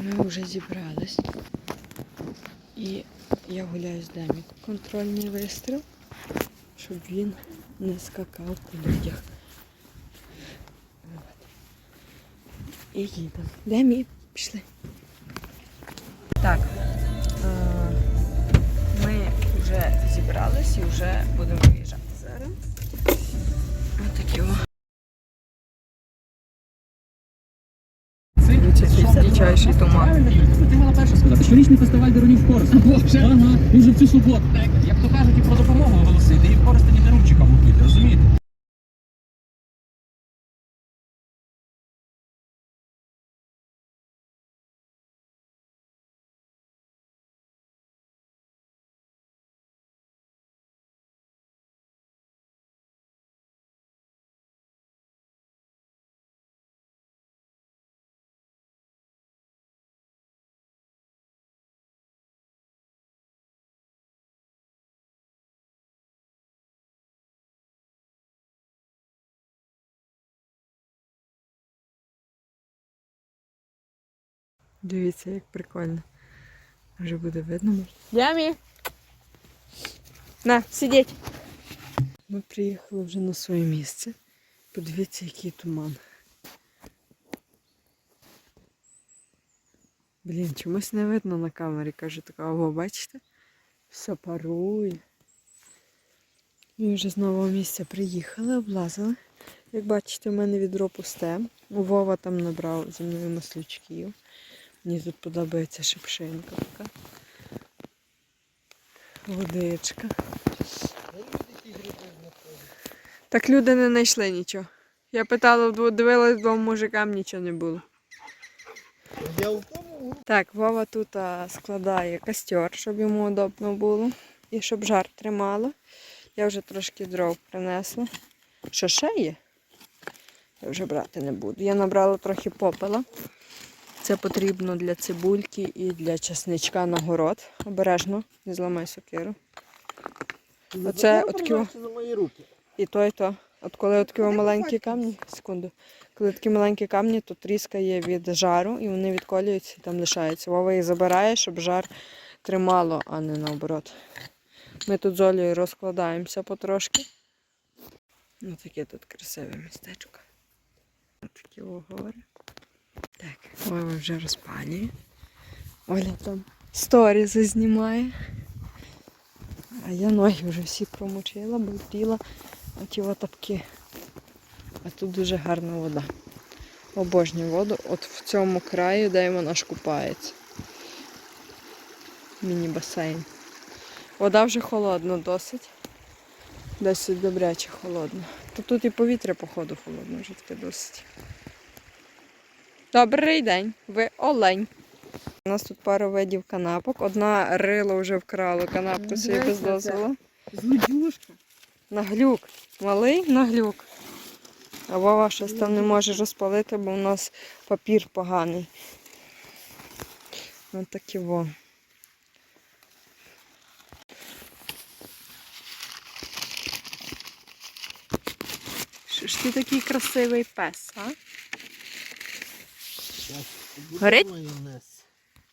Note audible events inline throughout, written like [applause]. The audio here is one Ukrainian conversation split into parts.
Ми вже зібрались. І я гуляю з Демі. Контрольний вистріл, щоб він не скакав по людях. І їдемо. Демі, пішли. Так. е, Ми вже зібрались і вже будемо виїжджати зараз. Ось такі о. Дичайший туман. Ти мала перше сказати. Щорічний фестиваль Деронів Корс. Боже. Ага, він же в цю суботу. Як то кажуть, і про допомогу оголосити, і в Коростені Дерунчика готуйте, розумієте? Дивіться, як прикольно. Вже буде видно. Ямі! На, сидіть! Ми приїхали вже на своє місце. Подивіться, який туман. Блін, чомусь не видно на камері, каже така, о, бачите? Все парує. Ми вже з нового місця приїхали, облазили. Як бачите, у мене відро пусте. Вова там набрав зі мною маслючків. Мені тут подобається шипшинка така. Водичка. Так люди не знайшли нічого. Я питала, дивилась двом мужикам, нічого не було. Так, Вова тут складає костер, щоб йому удобно було. І щоб жар тримало. Я вже трошки дров принесла. Що ще є? Я вже брати не буду. Я набрала трохи попела. Це потрібно для цибульки і для чесничка на город. Обережно, не зламай сокиру. Оце от кіо- за мої руки. І то, і то. От коли такі маленькі камні, секунду, коли такі маленькі камні, то тріскає від жару і вони відколюються і там лишаються. Вова їх забирає, щоб жар тримало, а не наоборот. Ми тут з Олею розкладаємося потрошки. Ну таке тут красиве містечко. Такі о гори. Так, Вова вже розпалює. Оля там сторізи знімає. А я ноги вже всі промочила, бо оті тапки. А тут дуже гарна вода. Обожнюю воду. От в цьому краю, де вона ж купається. Міні-басейн. Вода вже холодна досить. Досить добряче холодно. То тут і повітря, походу, холодне вже таке досить. Добрий день, ви олень. У нас тут пару видів канапок. Одна рило вже вкрала канапку собі без дозволу. Злодюшка. Наглюк. Малий наглюк. А Вова щось там не може розпалити, бо у нас папір поганий. Ось такі во. Що ж ти такий красивий пес, а? Горить?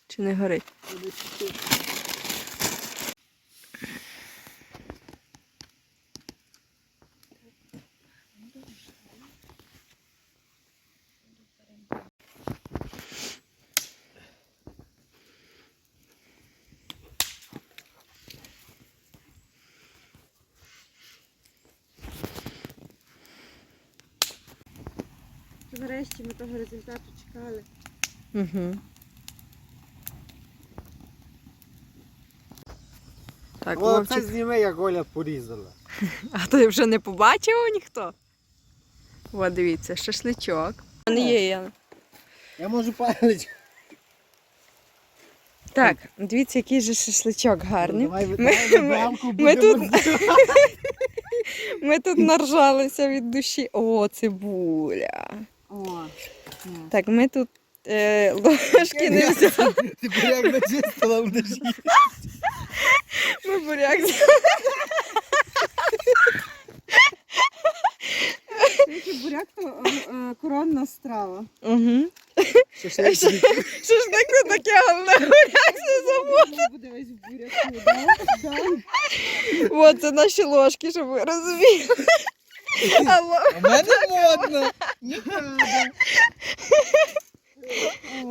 Чи не горить? Нарешті ми того результату чекали. Угу. Так, О, Вовчик. це зніми, як Оля порізала. [laughs] А то вже не побачив ніхто? О, дивіться, шашличок. Не є я. Я можу палити. Так, дивіться, який же шашличок гарний. Давай Ми- витягнемо ми- ямку, ми будемо тут- [laughs] Ми тут наржалися від душі. О, цибуля. О, Так, ми тут е, [laughs] ложки не взяли. Ти як начистила в душі. Ми буряк взяли. Буряк то е, е, коронна страва. Угу. Шашлик не таке, головне, як це забув. Буде весь в буряку, да? Да. От це наші ложки, щоб ви розуміли. Алло. [laughs] У мене [laughs] модно. Неправда.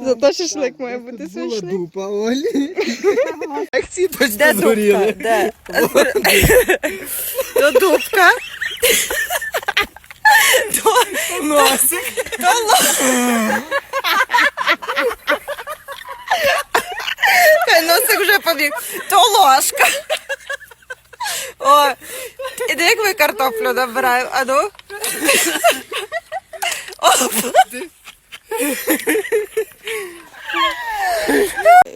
Зато шашлик має бути тут була дупа, Олі. [laughs] Як ці точно Де дубка? згоріли. Де? То дубка. Носик. Носик вже побіг. То ложка. О, іди як ми картоплю набираємо. А ну.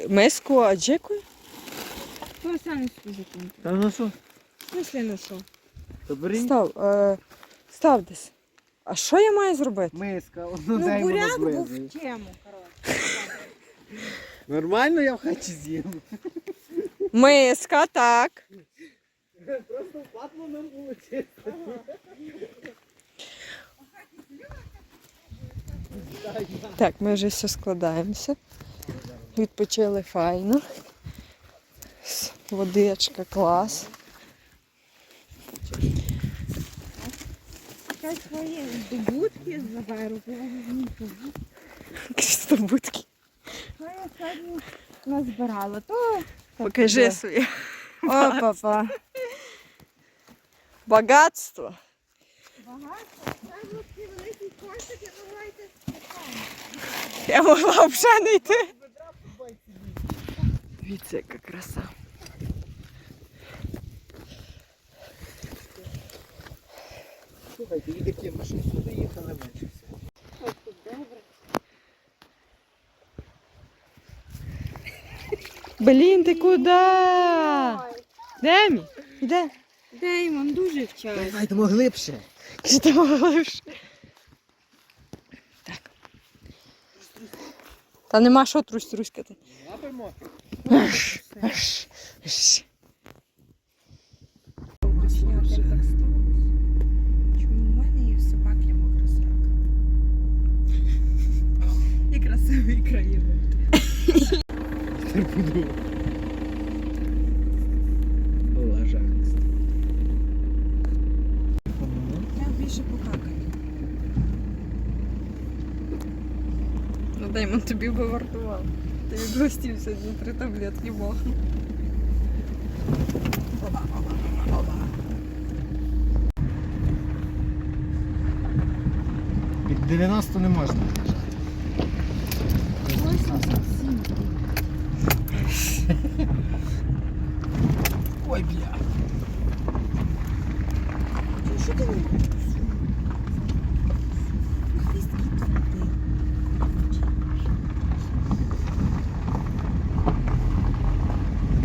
Миску аджикою? То самі закиньте. Та ну що? В смислі на що? Беріть. Став, е, став десь. А що я маю зробити? Миска, одну Ну, дай буряк воно був в тему, коротше. Нормально я в хаті з'їм. Миска, так. Просто впадло було чисто. Так, ми вже все складаємося. Відпочили файно. Водичка, клас. Свої здобутки заберу, бо я не знаю. Крістобутки. Що я сьогодні назбирала, то... Покажи своє О, папа. багатство. Багато. Це був такий великий кошик, я могла йти Я могла взагалі не йти. Дивіться, яка краса. Слухайте, і такі машини сюди їхали менше всього. тут добре. Блін, ти куди? Де мій? Де? Деймон дуже вчасно. Давайте ми глибше. Ти говориш? Так. Та нема що трусь-труськати. Лапимо. Аш, аш, аш. Чому в мене є в собаки мокра срака? І красивий краєвид. [laughs] Не Даймон тобі би вартував. Ти від гостів сьогодні три таблетки махну. Під 90 не можна.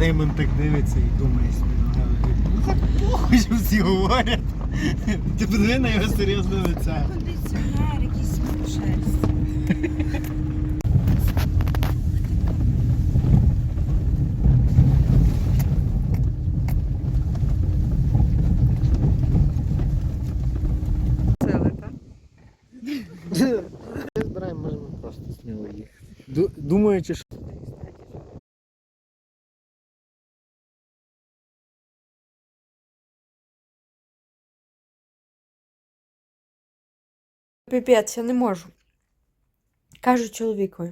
Деймон так дивиться і думає собі ну так похуй, що всі говорять. [laughs] Ти подиви на його серйозне лице. Кондиціонер, якийсь шерсть. Збираємо, можемо просто сміло їхати. Думаючи, що Піпець, я не можу. Кажу чоловікові.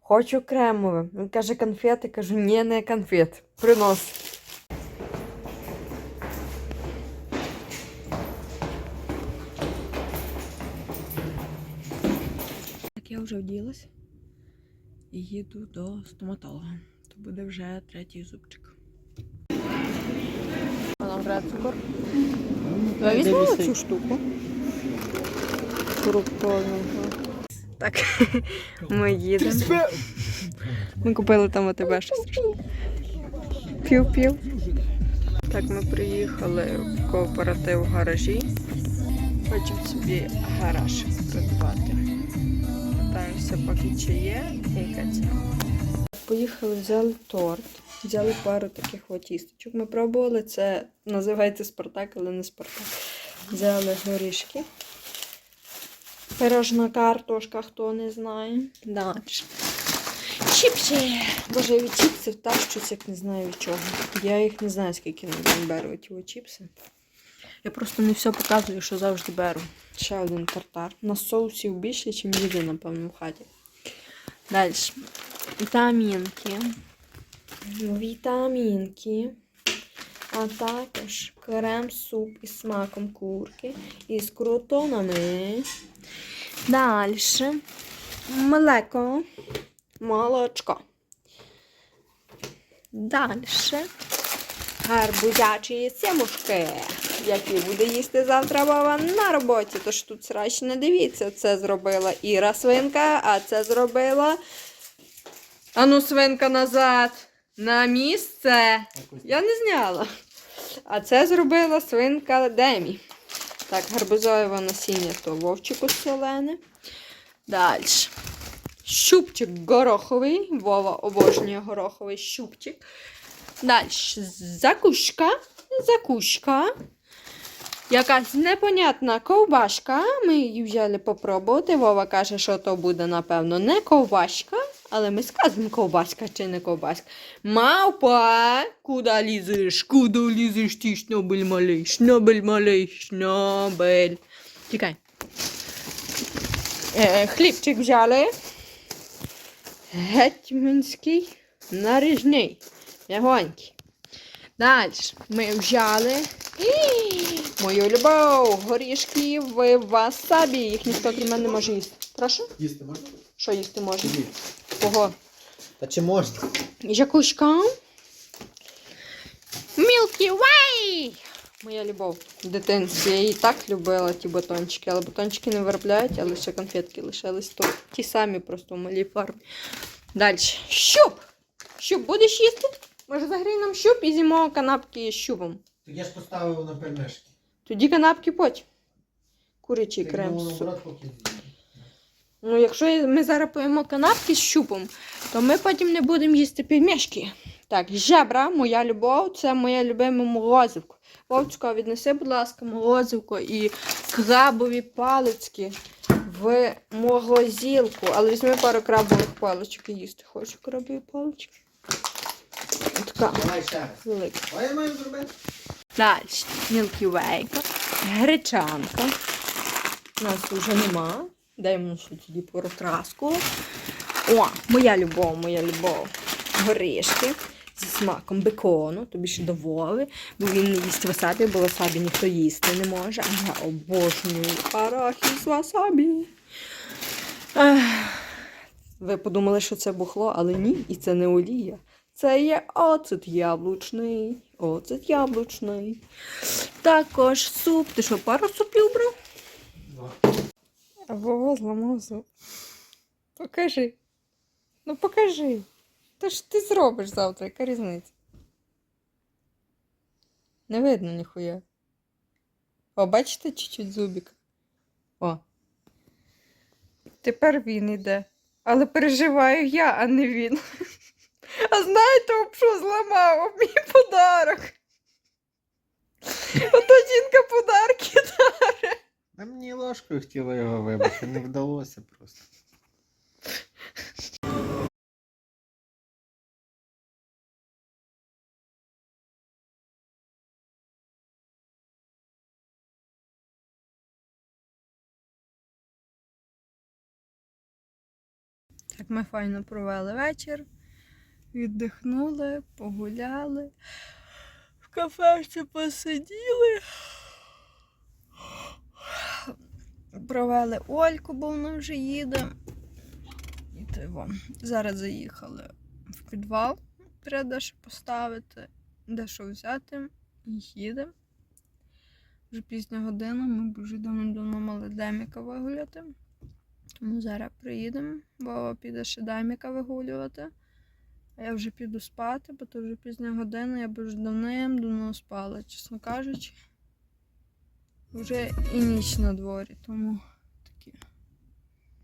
Хочу кремове. Він каже конфети, кажу, ні, не конфет. Принос. Так я вже вділась і їду до стоматолога. То буде вже третій зубчик. Нам треба цукор. Давай візьмемо цю штуку. Фруктового. Так, ми їдемо. Ми купили там АТБ щось. Пів-пів. Так, ми приїхали в кооператив гаражі. Хочемо собі гараж придбати. Питаємося, поки чи є, і. Поїхали, взяли торт, взяли пару таких от тісточок. Ми пробували, це називається Спартак, але не Спартак. Взяли горішки. Пирожна картошка, хто не знає. Далі. Чіпси. Боже, я від чіпсів тащусь, як не знаю від чого. Я їх не знаю, скільки на день беру ті чіпси. Я просто не все показую, що завжди беру. Ще один тартар. На соусів більше, ніж їди, напевно, в хаті. Далі. Вітамінки. Вітамінки. А також крем-суп із смаком курки і з крутонами. Далі. Млеко. Молочко. Далі. Гарбузячі сімушки, які буде їсти завтра баба на роботі. Тож тут срач не дивіться. Це зробила Іра свинка, а це зробила. Ану, свинка назад. На місце. Я не зняла. А це зробила свинка Демі. Так, гарбузове насіння то вовчику солене. Далі. Щупчик гороховий. Вова обожнює гороховий щупчик. Далі. Закушка. Закушка. Якась непонятна ковбашка. Ми її взяли попробувати. Вова каже, що то буде, напевно, не ковбашка. Але ми скажемо, ковбаска чи не ковбаска. Мавпа! Куда лізеш? Куда лізеш ти, шнобель малий? Шнобель малий, шнобель. Тікай. Е, хлібчик взяли. Гетьманський наріжний. Мягонький. Далі ми взяли і, мою любов, горішки в васабі. Їх ніхто крім мене не може їсти. Прошу? Їсти можна? Що їсти можна? Кого? Та чи можна? Жакушка. Milky Way! Моя любов в дитинстві. Я її так любила, ті батончики, але батончики не виробляють, а лише конфетки лишились. То ті самі просто в малій фармі. Далі. Щуп! Щуп будеш їсти? Може загрій нам щуп і з'їмо канапки з щупом. Так я ж поставив на пельмешки. Тоді канапки потім. Курячий крем. ну, з супом. наоборот, поки з'їм. Ну, якщо ми зараз поїмо канапки з щупом, то ми потім не будемо їсти пельмешки. Так, жебра, моя любов, це моє любиме морозивко. Вовчко, віднеси, будь ласка, морозивко і крабові палички в морозилку. Але візьми пару крабових паличок і їсти. Хочу крабові палички. Така велика. А я маю зробити? Далі. Way. Гречанка. У нас вже нема. Даємо ще тоді прокраску. О, моя любов, моя любов. Горішки зі смаком бекону, тобі ще до Вови, бо він не їсть васабі, бо васабі ніхто їсти не може. А я обожнюю арахіс васабі. Ви подумали, що це бухло, але ні, і це не олія. Це є оцет яблучний. Оцет яблучний. Також суп. Ти що, пару супів брав? Два. А Вова зламав зуб. Покажи. Ну покажи. То ж ти зробиш завтра, яка різниця? Не видно ніхуя. О, бачите чуть-чуть зубик? О. Тепер він іде. Але переживаю я, а не він. А знаєте, що зламав? Мій подарок. Ото жінка подарки дарить. А мені ложкою хотіла його вибити, не вдалося просто. Так ми файно провели вечір, віддихнули, погуляли, в кафешці посиділи. Провели Ольку, бо вона вже їде. І то. Зараз заїхали в підвал. Треба дещо поставити, дещо взяти і їдемо. Вже пізня година, ми вже давно-давно мали деміка вигуляти. Тому зараз приїдемо, Вова піде ще дайміка вигулювати. А я вже піду спати, бо то вже пізня година, я б вже давним-давно спала, чесно кажучи. Вже і ніч на дворі, тому